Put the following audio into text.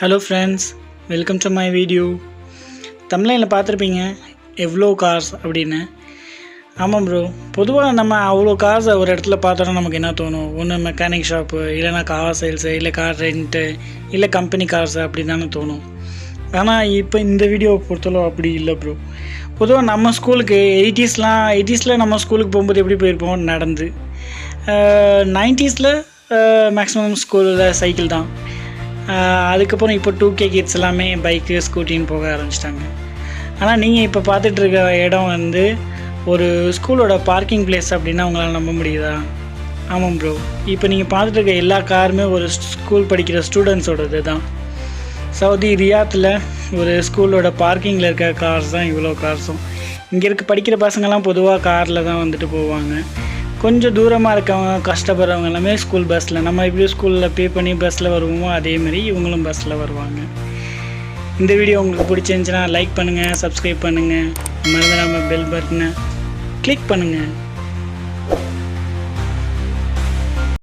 Hello friends welcome to my video தமிழில் பார்த்துருப்பீங்க எவ்வளோ கார்ஸ் அப்படின்னு. ஆமாம் ப்ரோ பொதுவாக நம்ம அவ்வளோ கார்ஸை ஒரு இடத்துல பார்த்தோன்னா நமக்கு என்ன தோணும்? ஒன்று மெக்கானிக் ஷாப்பு இல்லைனா கார் சேல்ஸு இல்லை கார் ரெண்ட்டு இல்லை கம்பெனி கார்ஸு அப்படி தானே தோணும். ஆனால் இப்போ இந்த வீடியோவை பொறுத்தளவு அப்படி இல்லை ப்ரோ பொதுவாக நம்ம ஸ்கூலுக்கு எயிட்டிஸ்லாம் எயிட்டிஸில் நம்ம ஸ்கூலுக்கு போகும்போது எப்படி போயிருப்போம்? நடந்து. நைன்ட்டீஸில் மேக்ஸிமம் ஸ்கூலில் சைக்கிள் தான். அதுக்கப்புறம் இப்போ டூ கே கிட்ஸ் எல்லாமே பைக்கு ஸ்கூட்டின்னு போக ஆரம்பிச்சிட்டாங்க. ஆனால் நீங்கள் இப்போ பார்த்துட்ருக்க இடம் வந்து ஒரு ஸ்கூலோட பார்க்கிங் பிளேஸ் அப்படின்னா உங்களால் நம்ப முடியுதா? ஆமாம் ப்ரோ இப்போ நீங்கள் பார்த்துட்டு இருக்க எல்லா காருமே ஒரு ஸ்கூல் படிக்கிற ஸ்டூடெண்ட்ஸோடது தான். சவுதி ரியாத்தில் ஒரு ஸ்கூலோட பார்க்கிங்கில் இருக்க கார்ஸ் தான் இவ்வளோ கார்ஸும் இங்கே இருக்க படிக்கிற பசங்கள்லாம் பொதுவாக காரில் தான் வந்துட்டு போவாங்க. கொஞ்சம் தூரமாக இருக்கவங்க கஷ்டப்படுறவங்க எல்லாமே ஸ்கூல் பஸ்ஸில் நம்ம எப்படி ஸ்கூலில் பே பண்ணி பஸ்ஸில் வருவோமோ அதே மாதிரி இவங்களும் பஸ்ஸில் வருவாங்க. இந்த வீடியோ உங்களுக்கு பிடிச்சிருந்துச்சுன்னா லைக் பண்ணுங்கள் சப்ஸ்கிரைப் பண்ணுங்கள் மறந்துடாமல் பெல் பட்டனை கிளிக் பண்ணுங்கள்